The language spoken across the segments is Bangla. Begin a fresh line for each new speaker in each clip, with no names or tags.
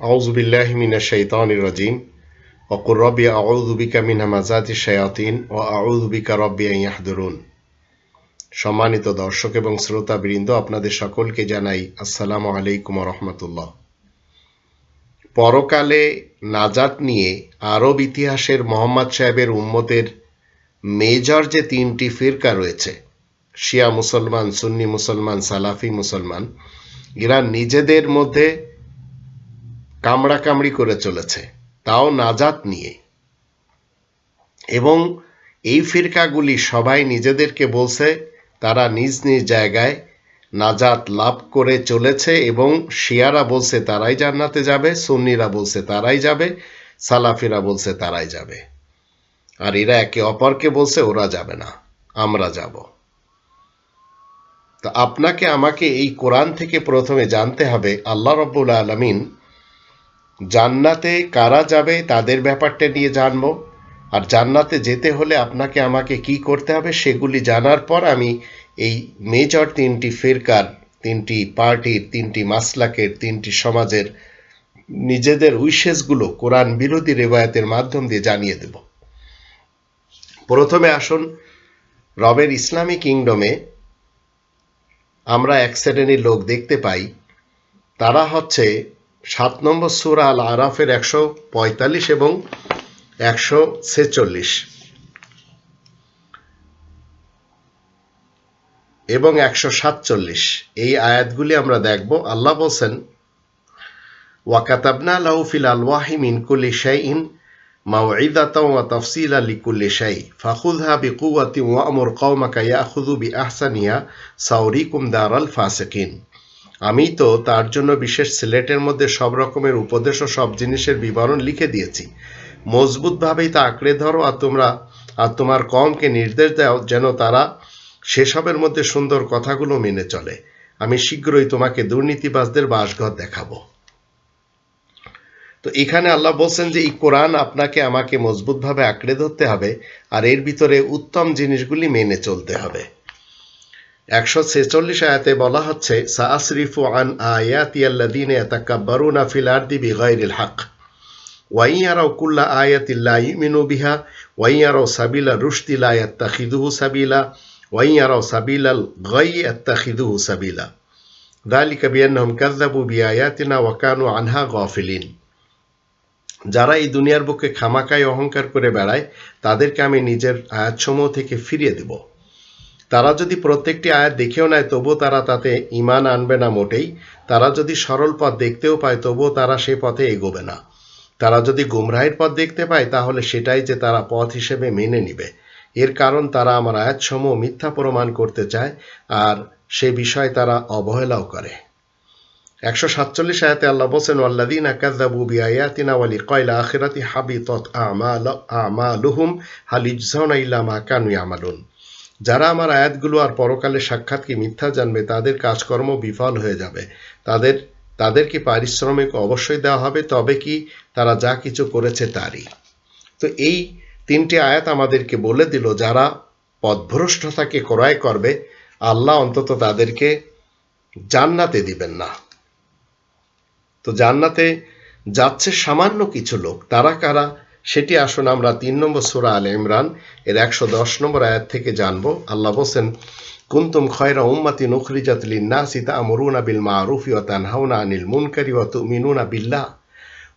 আউজুবিল্লাহমিনা শৈতান রাজিম। অকুর রবি আউদুবিকা মিনা মাজাতি শায়াতিন ও আউদুবিকা রব্বিয়া ইয়াহদুরুন। সম্মানিত দর্শক এবং শ্রোতা বৃন্দ আপনাদের সকলকে জানাই আসসালামু আলাইকুম রহমতুল্লাহ। পরকালে নাজাত নিয়ে আরব ইতিহাসের মোহাম্মদ সাহেবের উম্মতের মেজর যে তিনটি ফিরকা রয়েছে, শিয়া মুসলমান, সুন্নি মুসলমান, সালাফি মুসলমান, এরা নিজেদের মধ্যে কামড়াকামড়ি করে চলেছে। তাও নাজাত নিয়ে। এবং এই ফিরকাগুলি সবাই নিজেদেরকে বলছে, তারা নিজ নিজ জায়গায় নাজাত লাভ করে চলেছে এবং শিয়ারা বলছে, তারাই জান্নাতে যাবে, সুন্নিরা বলছে, তারাই যাবে, সালাফিরা বলছে, তারাই যাবে। আর এরা একে অপরকে বলছে, ওরা যাবে না, আমরা যাব। তা আপনাকে আমাকে এই কোরআন থেকে প্রথমে জানতে হবে, আল্লাহ রব্বুল আলমিন জান্নাতে কারা যাবে তাদের ব্যাপারটা নিয়ে জানব। আর জান্নাতে যেতে হলে আপনাকে আমাকে কি করতে হবে সেগুলি জানার পর আমি এই মেজর তিনটি ফিরকার, তিনটি পার্টির তিনটি মাসলাকের, তিনটি সমাজের নিজেদের উইশেসগুলো কোরআন বিরোধী রেবায়তের মাধ্যম দিয়ে জানিয়ে দেব। প্রথমে আসুন রবের ইসলামী কিংডমে আমরা এক শ্রেণির লোক দেখতে পাই। তারা হচ্ছে সাত নম্বর সুরা আল আরাফের একশো পঁয়তাল্লিশ এবং একশো ছেচল্লিশ। এবং একশো সাতচল্লিশ। এই আয়াতগুলি আমরা দেখব। আল্লাহ বলছেন, ওয়াকাতাবনা লাউফিল আলওয়াহি মিন মাউইদাতাও ওয়া তাফসিলা লিকুল্লি শাই ফাখুযহা বিকুওয়াতি ওয়া আমর কওমাকা ইয়াখুযু বিআহসানিহা সাউরিকুম দারাল ফাসিকিন। আমি তো তার জন্য বিশেষ সিলেটের মধ্যে সব রকমের উপদেশ ও সব জিনিসের বিবরণ লিখে দিয়েছি। মজবুতভাবেই তা আঁকড়ে ধরো আর তোমরা, আর তোমার কমকে নির্দেশ দাও যেন তারা সেসবের মধ্যে সুন্দর কথাগুলো মেনে চলে। আমি শীঘ্রই তোমাকে দুর্নীতিবাজদের বাসঘর দেখাবো। তো এখানে আল্লাহ বলছেন যে, এই কোরআন আপনাকে আমাকে মজবুতভাবে আঁকড়ে ধরতে হবে আর এর ভিতরে উত্তম জিনিসগুলি মেনে চলতে হবে। একশো ছেচল্লিশ আয়াতে বলা হচ্ছে সাআসরিফু আন আয়াতি আল্লাযীনা ইয়াতাকাব্বারুনা ফিল আরদি বিগাইরিল হক ওয়াই ইয়ারাও কুল্লা আয়াতি লা ইউমিনু বিহা ওয়াই ইয়ারাও সাবিলা রুশদি লা ইয়াত্তাখিযুহু সাবিলা ওয়াই ইয়ারাও সাবিলাল গাই ইয়াত্তাখিযুহু সাবিলা ذلك بأنهم كذبوا بآياتنا وكانوا عنها غافلين যারা এই দুনিয়ার বুকে খামাকায় অহংকার করে বেড়ায় তাদেরকে আমি নিজের আয়াতসমূহ থেকে ফিরিয়ে দেব তারা যদি প্রত্যেকটি আয়াত দেখেও নেয়, তবুও তারা তাতে ইমান আনবে না মোটেই। তারা যদি সরল পথ দেখতেও পায়, তবুও তারা সে পথে এগোবে না। তারা যদি গুমরাহের পথ দেখতে পায়, তাহলে সেটাই যে তারা পথ হিসেবে মেনে নিবে। এর কারণ, তারা আমার আয়াতসমূহ মিথ্যা প্রমাণ করতে চায়, আর সে বিষয়ে তারা অবহেলাও করে। একশো সাতচল্লিশ আয়াতে আল্লাহ বলছেন ওয়াল্লাদিন আকাদ্দাবু বিআয়াতিনা ওয়ালি কয়লা আখিরাতি হাবিতত আমাল, আমালুহুম হালিজসাউনা ইল্লা মা কানু ইয়ামালুন। যারা আমার আয়াতগুলো আর পরকালে সাক্ষাৎকে মিথ্যা জানবে, তাদের কাজকর্ম বিফল হয়ে যাবে। তাদের, তাদেরকে পারিশ্রমিক অবশ্যই দেওয়া হবে, তবে কি তারা যা কিছু করেছে তারই। তো এই তিনটি আয়াত আমাদেরকে বলে দিল, যারা পথভ্রষ্টতাকে ক্রয় করবে, আল্লাহ অন্তত তাদেরকে জান্নাতে দিবেন না। তো জান্নাতে যাচ্ছে সামান্য কিছু লোক। তারা কারা? সেটি আসুন আমরা তিন নম্বর সুরা আল ইমরান, এর একশো দশ নম্বর আয়াত থেকে জানব। আল্লাহ বলছেন, কুন্তুম খয়রা উম্মাতি নুখরিজাত লিন্নাসি তা'মুরুনা বিল মা'রুফি ওয়া তানহাউনা আনিল মুনকারি ওয়া তু'মিনুনা বিল্লাহ।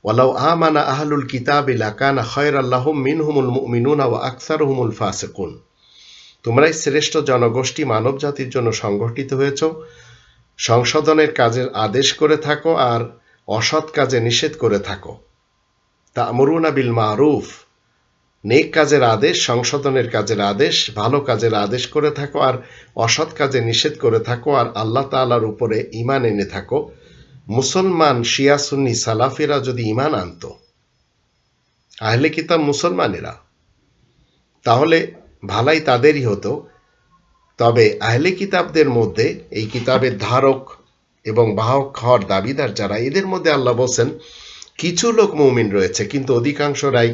ওয়ালাউ আমানা আহলুল কিতাবি লাকানা খায়রাল লাহুম মিনহুমুল মুমিনুনা ওয়া আকসারুহুমুল ফাসিকুন। তোমরাই শ্রেষ্ঠ জনগোষ্ঠী মানব জাতির জন্য সংগঠিত হয়েছ। সংশোধনের কাজের আদেশ করে থাকো আর অসৎ কাজে নিষেধ করে থাকো। তা আমরুনা বিল মারুফ। নেক কাজের আদেশ, সংশোধনের কাজের আদেশ, ভালো কাজের আদেশ করে থাকো আর অসৎ কাজে নিষেধ করে থাকো আর আল্লাহ তালার উপরে ইমান এনে থাকো। মুসলমান, শিয়া, সুন্নি, সালাফিরা যদি ইমান আনত, আহলে কিতাব মুসলমানেরা, তাহলে ভালাই তাদেরই হতো। তবে আহলে কিতাবদের মধ্যে এই কিতাবের ধারক এবং বাহক হওয়ার দাবিদার যারা, এদের মধ্যে আল্লাহ বলছেন কিছু লোক মৌমিন রয়েছে, কিন্তু অধিকাংশরাই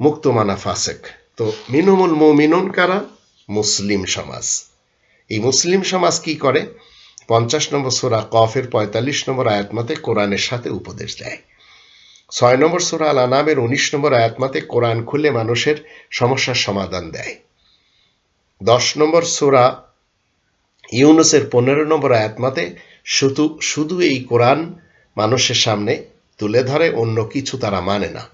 মুক্তমানা ফাসেক। তো মিনুমুল মৌমিনুন কারা? মুসলিম সমাজ। এই মুসলিম সমাজ কি করে? পঞ্চাশ নম্বর সোরা কফের পঁয়তাল্লিশ নম্বর আয়াত মতে কোরআনের সাথে উপদেশ দেয়। ছয় নম্বর সুরা আল আনামের উনিশ নম্বর আয়াতমাতে কোরআন খুলে মানুষের সমস্যার সমাধান দেয়। দশ নম্বর সুরা ইউনুসের পনেরো নম্বর আয়াতমাতে শুধু শুধু এই কোরআন মানুষের সামনে তুলে ধরে, অন্য কিছু তারা মানে না।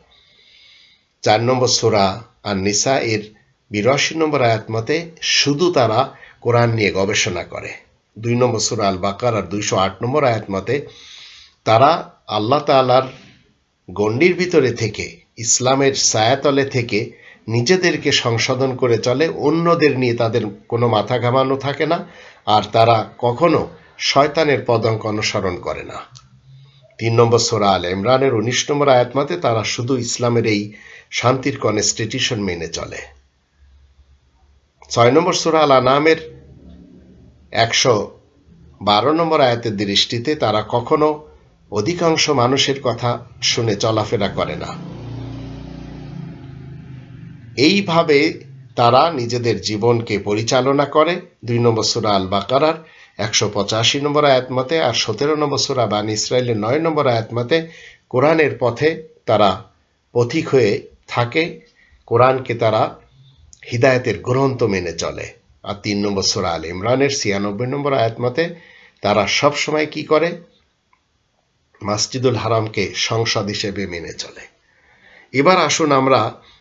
চার নম্বর সুরা আর নিসা এর বিরাশি নম্বর আয়াতমতে শুধু তারা কোরআন নিয়ে গবেষণা করে। দুই নম্বর সুরা আল বাকার আর দুইশো আট নম্বর আয়াতমতে তারা আল্লাহ তালার গণ্ডির ভিতরে থেকে, ইসলামের সায়াতলে থেকে নিজেদেরকে সংশোধন করে চলে, অন্যদের নিয়ে তাদের কোনো মাথা ঘামানো থাকে না, আর তারা কখনো শয়তানের পদঙ্ক অনুসরণ করে না। তিন নম্বর সোরা আল ইমরানের উনিশ নম্বর আয়াতমাতে তারা শুধু ইসলামের এই শান্তির কনস্টিটিউশন মেনে চলে। ছয় নম্বর সোরা আল আনামের একশো বারো নম্বর আয়াতের দৃষ্টিতে তারা কখনো অধিকাংশ মানুষের কথা শুনে চলাফেরা করে না। এইভাবে তারা নিজেদের জীবনকে পরিচালনা করে। দুই নম্বর সুরা আল বাকারার একশো পঁচাশি নম্বর আয়াতমতে আর সতেরো নম্বর সুরা বান ইসরায়েলের নয় নম্বর আয়াতমতে কোরআনের পথে তারা পথিক হয়ে থাকে, কোরআনকে তারা হিদায়তের গ্রন্থ মেনে চলে। আর তিন নম্বর সুরা আল ইমরানের ছিয়ানব্বই নম্বর আয়াতমতে তারা সব সময় কি করে? মাসজিদুল হারামকে সংসদ হিসেবে মেনে চলে। এবার আসুন আমরা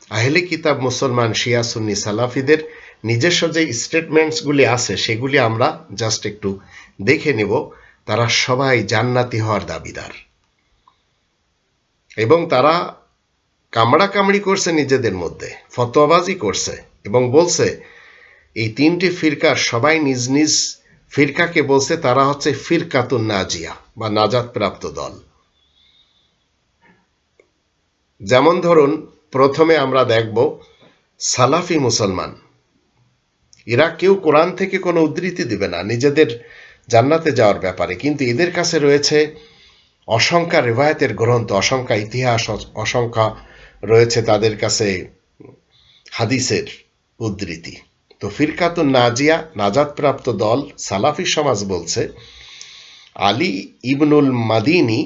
আহলে কিতাব মুসলমান শিয়া সুন্নি সালাফিদের নিজস্ব যে স্টেটমেন্টসগুলি আছে, সেগুলি আমরা জাস্ট একটু দেখে নেব। তারা সবাই জান্নাতি হওয়ার দাবিদার। এবং তারা কামড়া কামড়ি করছে নিজেদের মধ্যে, ফতোয়াবাজি করছে এবং বলছে, এই তিনটি ফিরকার সবাই নিজ নিজ ফিরকাকে বলছে, তারা হচ্ছে ফিরকাতুন নাজিয়া বা নাজাত প্রাপ্ত দল। যেমন ধরুন, প্রথমে আমরা দেখব সালাফি মুসলমান। এরা কেউ কোরআন থেকে কোনো উদ্ধৃতি দেবে না, নিজেদের জান্নাতে যাওয়ার ব্যাপারে। কিন্তু এদের কাছে রয়েছে অসংখ্য রেবায়তের গ্রন্থ, অসংখ্য ইতিহাস, অসংখ্য রয়েছে তাদের কাছে হাদিসের উদ্ধৃতি। তো ফিরকাতুন নাজিয়া নাজাদপ্রাপ্ত দল, সালাফি সমাজ বলছে, আলী ইবনুল মাদিনী,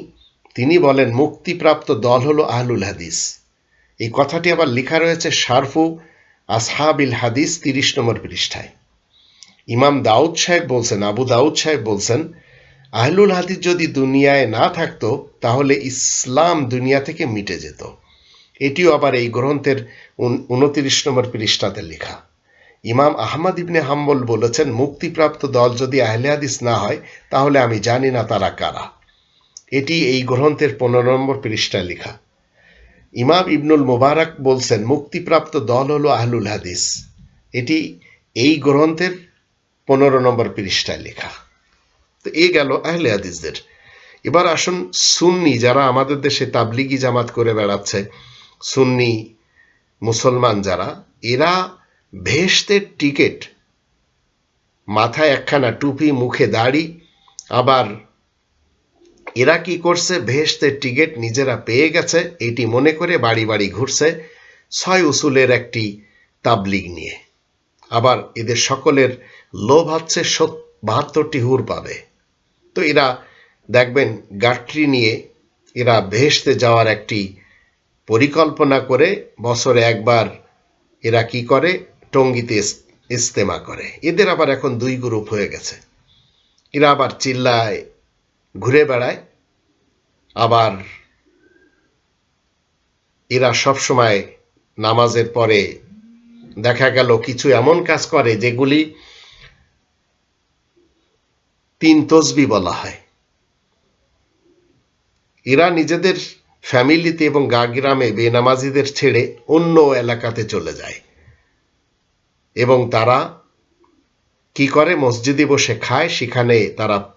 তিনি বলেন, মুক্তিপ্রাপ্ত দল হলো আহলুল হাদিস। এই কথাটি আবার লেখা রয়েছে শারফু আসহাবিল হাদিস তিরিশ নম্বর পৃষ্ঠায়। ইমাম দাউদ সাহেব বলছেন, আবু দাউদ সাহেব বলছেন, আহলুল হাদিস যদি দুনিয়ায় না থাকতো, তাহলে ইসলাম দুনিয়া থেকে মিটে যেত। এটিও আবার এই গ্রন্থের উনতিরিশ নম্বর পৃষ্ঠাতে লেখা। ইমাম আহমদ ইবনে হাম্বল বলেছেন, মুক্তিপ্রাপ্ত দল যদি আহলে হাদিস না হয়, তাহলে আমি জানি না তারা কারা। এটি এই গ্রন্থের পনেরো নম্বর পৃষ্ঠায় লেখা। ইমাম ইবনুল মোবারক বলছেন, মুক্তিপ্রাপ্ত দল হল আহলুল হাদিস। এটি এই গ্রন্থের পনেরো নম্বর পৃষ্ঠায় লেখা। তো এ গেল আহলে হাদিসদের। এবার আসুন সুন্নি যারা আমাদের দেশে তাবলিগি জামাত করে বেড়াচ্ছে, সুন্নি মুসলমান যারা, এরা ভেস্তের টিকেট মাথায় একখানা টুপি, মুখে দাড়ি, আবার এরা কি করছে? ভেস্তের টিকিট নিজেরা পেয়ে গেছে। এটি মনে করে বাড়ি বাড়ি ঘুরছে ছয় উসুলের একটি তাবলিগ নিয়ে। আবার এদের সকলের লোভ হচ্ছে বাহাত্তরটি হুর পাবে। তো এরা, দেখবেন গাট্রি নিয়ে এরা ভেসতে যাওয়ার একটি পরিকল্পনা করে, বছরে একবার এরা কি করে? টঙ্গিতে ইস্তেমা করে। এদের আবার এখন দুই গ্রুপ হয়ে গেছে। এরা আবার চিল্লায় ঘুরে বেড়ায়। আবার এরা সব সময় নামাজের পরে দেখা গেল কিছু এমন কাজ করে যেগুলি তিন তসবি বলা হয়। এরা নিজেদের ফ্যামিলিতে এবং গা গ্রামে বেনামাজিদের ছেড়ে অন্য এলাকাতে চলে যায়। এবং তারা কি করে? মসজিদে বসে খায়, সেখানে তারা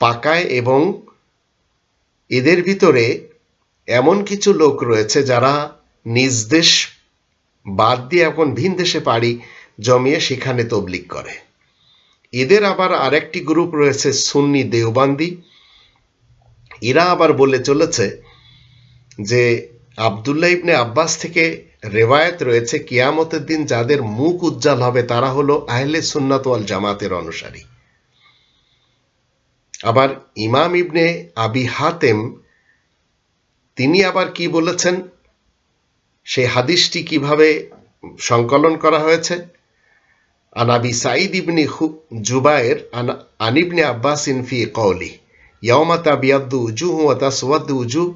পাকায় এবং এদের ভিতরে এমন কিছু লোক রয়েছে যারা নিজ দেশ বাদ দিয়ে এখন ভিন দেশে পাড়ি জমিয়ে সেখানে তবলিক করে। এদের আবার আরেকটি গ্রুপ রয়েছে সুন্নি দেওবান্দি। এরা আবার বলে চলেছে যে আবদুল্লাহ ইবনে আব্বাস থেকে রেওয়ায়ত রয়েছে, কিয়ামতের দিন যাদের মুখ উজ্জ্বল হবে তারা হলো আহলে সুন্নাত ওয়াল জামাতের অনুসারী। আবার ইমাম ইবনে আবি হাতেম তিনি আবার কি বলেছেন সেই হাদিসটি কিভাবে সংকলন করা হয়েছে আনাবি সাইদ ইবনি জুবায়ের আনিবনে আব্বাস ইনফি কৌলি ইয়মা তাবিয়াদ্দু উজুহ ওয়া তাসওয়াদ্দু উজুহ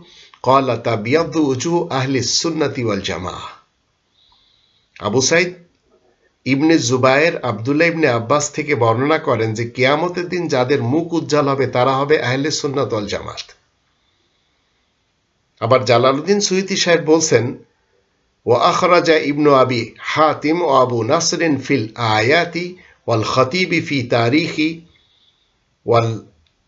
قال تبيض وجوه أهل السنة والجماعة আবু সাইদ ইবনে জুবায়ের আবদুল্লাহ ইবনে আব্বাস থেকে বর্ণনা করেন যে কেয়ামতের দিন যাদের মুখ উজ্জ্বল হবে, তারা হবে আহলে সুন্নাত অল জামাত। আবার জালালুদ্দিন সুইতি সাহেব বলছেন ও আখরাজা ইবনু আবি হাতিম ও আবু নাসরিন ফিল আয়াতি ওয়াল খতিবি ফি তারিখি ওয়াল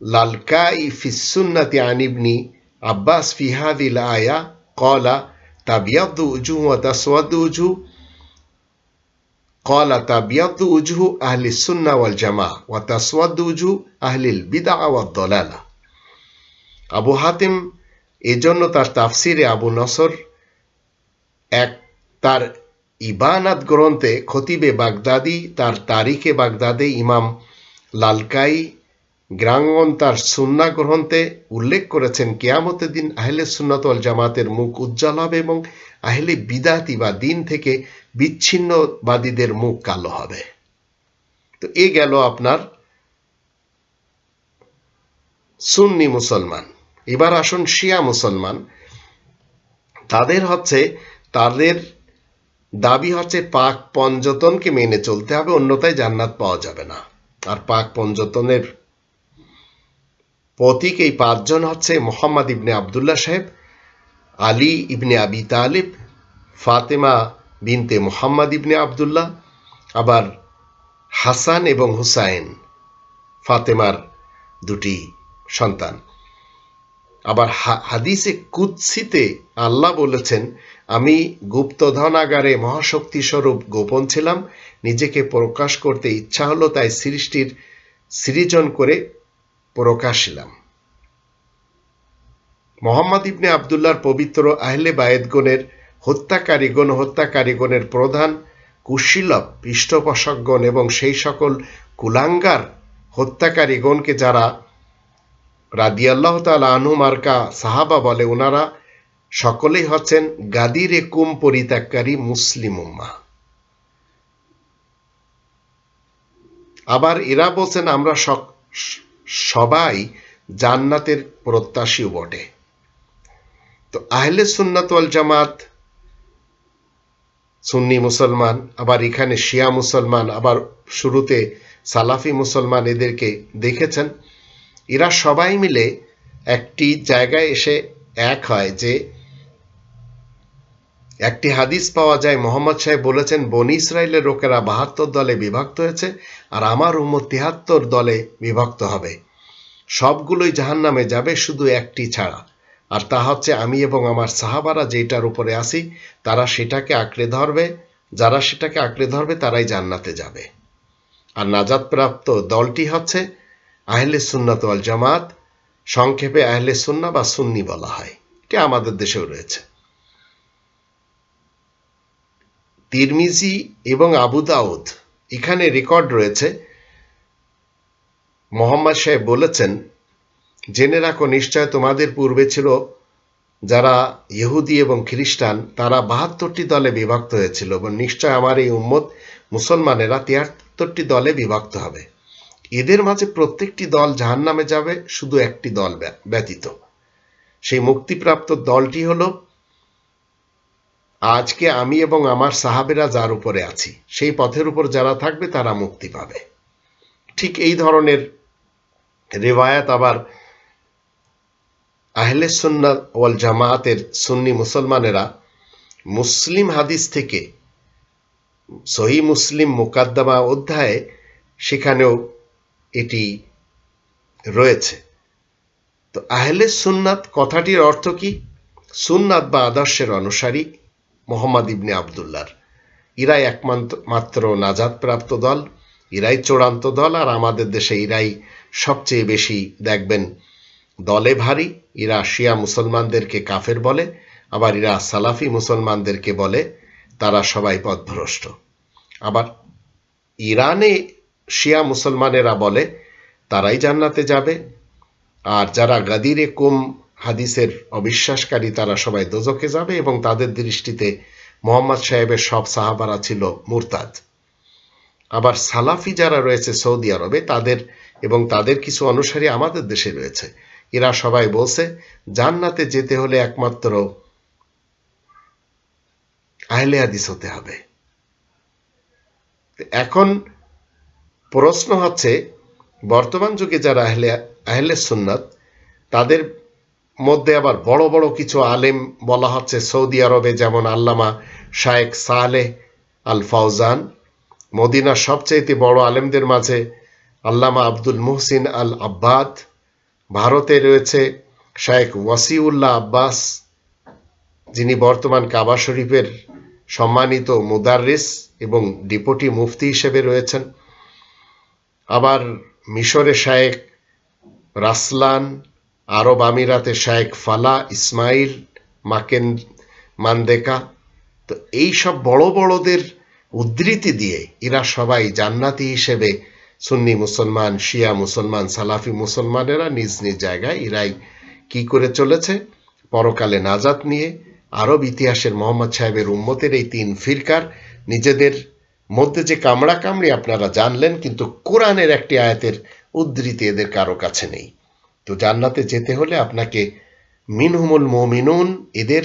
লালকা ফি সুন্নাতি আন ইবনি আব্বাস ফিহাদিল আয়া। কলা তাবিয়াদু উজু ওয়া তাসওয়াদু উজু قال تبيض وجوه أهل السنة والجماعة وتسود وجوه أهل البدع والضلالة আবু হাতিম এজন্য তার তাফসিরে আবু নসর এক তার ইবানাত গ্রন্থে খতিবে বাগদাদি তার তারিখে বাগদাদে ইমাম লালকাই গ্রাঙ্গন তার সুন্না গ্রন্থে উল্লেখ করেছেন কেয়ামতের দিন আহলে সুন্নাতল জামাতের মুখ উজ্জ্বল হবে এবং আহলে বিদাতি বা দিন থেকে বিচ্ছিন্নবাদীদের মুখ কালো হবে। তো এ গেল আপনার সুন্নি মুসলমান। এবার আসুন শিয়া মুসলমান। তাদের হচ্ছে, তাদের দাবি হচ্ছে পাক পঞ্জতনকে মেনে চলতে হবে, অন্যথায় জান্নাত পাওয়া যাবে না। আর পাক পঞ্জতনের প্রতীক এই পাঁচজন হচ্ছে মোহাম্মদ ইবনে আবদুল্লাহ সাহেব, আলী ইবনে আবি তালিব, ফাতেমা বিনতে মোহাম্মদ ইবনে আবদুল্লাহ, আবার হাসান এবং হুসাইন, ফাতেমার দুটি সন্তান। আবার হাদিসে কুৎসিতে আল্লাহ বলেছেন, আমি গুপ্তধনাগারে মহাশক্তি স্বরূপ গোপন ছিলাম, নিজেকে প্রকাশ করতে ইচ্ছা হলো, তাই সৃষ্টির সৃজন করে প্রকাশিলাম। মোহাম্মদ ইবনে আবদুল্লাহর পবিত্র আহলে বায়েদগণের হত্যাকারীগণ হত্যাকারীগণের প্রধান কুশীলভ পৃষ্ঠপোষকগণ এবং সেই সকল কুলাঙ্গার হত্যাকারীগণকে যারা রাদিয়াল্লাহ তালা আনহু মার্কা সাহাবা বলে ওনারা সকলেই হচ্ছেন গাদিরে কুম পরিত্যাগকারী মুসলিম উম্মা। আবার এরা বলছেন, আমরা সবাই জান্নাতের প্রত্যাশীও বটে। তো আহলে সুন্নাত জামাত সুন্নি মুসলমান, আবার এখানে শিয়া মুসলমান, আবার শুরুতে সালাফি মুসলমান এদেরকে দেখেছেন। এরা সবাই মিলে একটি জায়গায় এসে এক হয় যে একটি হাদিস পাওয়া যায়, মোহাম্মদ সাহেব বলেছেন, বনি ইসরায়েলের লোকেরা বাহাত্তর দলে বিভক্ত হয়েছে আর আমার উম্মত তিহাত্তর দলে বিভক্ত হবে। সবগুলোই জাহান নামে যাবে শুধু একটি ছাড়া। আর তা হচ্ছে আমি এবং আমার সাহাবারা যেটার উপরে আসি তারা সেটাকে আঁকড়ে ধরবে, যারা সেটাকে আঁকড়ে ধরবে তারাই জান্নাতে যাবে। আর নাজাদপ্রাপ্ত দলটি হচ্ছে আহলে সুন্নাত ওয়াল জামাত, সংক্ষেপে আহলে সুন্না বা সুন্নি বলা হয়। এটা আমাদের দেশেও রয়েছে। তিরমিজি এবং আবু দাউদ, এখানে রেকর্ড রয়েছে। মোহাম্মদ সাহেব বলেছেন জেনে রাখো নিশ্চয় তোমাদের পূর্বে ছিল যারা ইহুদি এবং খ্রিস্টান, তারা বাহাত্তরটি দলে বিভক্ত হয়েছিল এবং নিশ্চয় আমার এই উম্মত মুসলমানেরা তিয়াত্তরটি দলে বিভক্ত হবে। এদের মাঝে প্রত্যেকটি দল জাহান নামে যাবে, শুধু একটি দল ব্যতীত। সেই মুক্তিপ্রাপ্ত দলটি হল, আজকে আমি এবং আমার সাহাবেরা যার উপরে আছি, সেই পথের উপর যারা থাকবে তারা মুক্তি পাবে। ঠিক এই ধরনের রেওয়ায়াত আবার আহলে সুন্নাত ওয়াল জামায়াতের সুন্নি মুসলমানেরা মুসলিম হাদিস থেকে সহি মুসলিম মোকাদ্দমা অধ্যায়ে সেখানেও এটি রয়েছে। তো আহলে সুন্নাত কথাটির অর্থ কি? সুন্নাত বা আদর্শের অনুসারী মোহাম্মদ ইবনে আবদুল্লার ইরাই একমাত্র নাজাদ প্রাপ্ত দল, ইরাই চূড়ান্ত দল, আর আমাদের দেশে ইরাই সবচেয়ে বেশি দেখবেন দলে ভারী ইরা শিয়া মুসলমানদেরকে কাফের বলে, আবার ইরা সালাফি মুসলমানদেরকে বলে, তারা সবাই পথভ্রষ্ট। আবার ইরানে শিয়া মুসলমানেরা বলে, তারাই জান্নাতে যাবে। আর যারা গাদিরে কুম হাদিসের অবিশ্বাসকারী, তারা সবাই দোজকে যাবে এবং তাদের দৃষ্টিতে মোহাম্মদ সাহেবের সব সাহাবারা ছিল মুরতাদ। আবার সালাফি যারা রয়েছে সৌদি আরবে, তাদের এবং তাদের কিছু অনুসারী আমাদের দেশে রয়েছে। এরা সবাই বলছে, জান্নাতে যেতে হলে একমাত্র আহলে হাদিস হতে হবে। এখন প্রশ্ন হচ্ছে, বর্তমান যুগে যারা আহলে আহলে সুন্নাত, তাদের মধ্যে আবার বড় বড় কিছু আলেম বলা হচ্ছে, সৌদি আরবে যেমন আল্লামা শায়েক সালেহ আল ফাউজান মদিনার সবচেয়ে বড় আলেমদের মাঝে আল্লামা আব্দুল মুহসিন আল আব্বাদ ভারতে রয়েছে শায়েক ওয়াসিউল্লাহ আব্বাস, যিনি বর্তমান কাবা শরীফের সম্মানিত মুদাররিস এবং ডিপুটি মুফতি হিসেবে রয়েছেন। আবার মিশরে শায়েক রাসলান, আরব আমিরাতে শায়েক ফালা, ইসমাইল, মাকেন, মান্দেকা। তো এই সব বড় বড়দের উদ্ধৃতি দিয়ে এরা সবাই জান্নাতি হিসেবে সুন্নি মুসলমান, শিয়া মুসলমান, সালাফি মুসলমানেরা নিজ নিজ জায়গায় এরাই কি করে চলেছে? পরকালে নাজাত নিয়ে আরব ইতিহাসের মোহাম্মদ সাহেবের উম্মতের এই তিন ফিরকার, নিজেদের মধ্যে যে কামড়া কামড়ি আপনারা জানলেন, কিন্তু কোরআনের একটি আয়াতের উদ্ধৃতি এদের কারও কাছে নেই। তো জান্নাতে যেতে হলে আপনাকে মিনহুমুল মমিনুন, এদের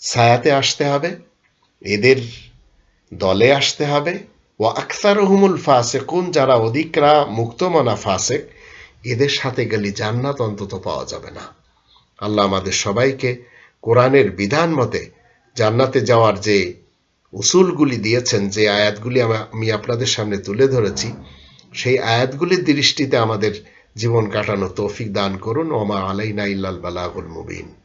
ছায়াতে আসতে হবে। এদের দলে আসতে হবে। ও হুমুল ফাসেকুন, যারা অধিকরা মুক্তমনা ফাসেক, এদের সাথে গেলে জান্নাত অন্তত পাওয়া যাবে না। আল্লাহ আমাদের সবাইকে কোরআনের বিধান মতে জান্নাতে যাওয়ার যে উসুলগুলি দিয়েছেন, যে আয়াতগুলি আমি আপনাদের সামনে তুলে ধরেছি, সেই আয়াতগুলির দৃষ্টিতে আমাদের জীবন কাটানো তৌফিক দান করুন। ওমা আলাইনা ইল্লাল বালাগুল মুবিন।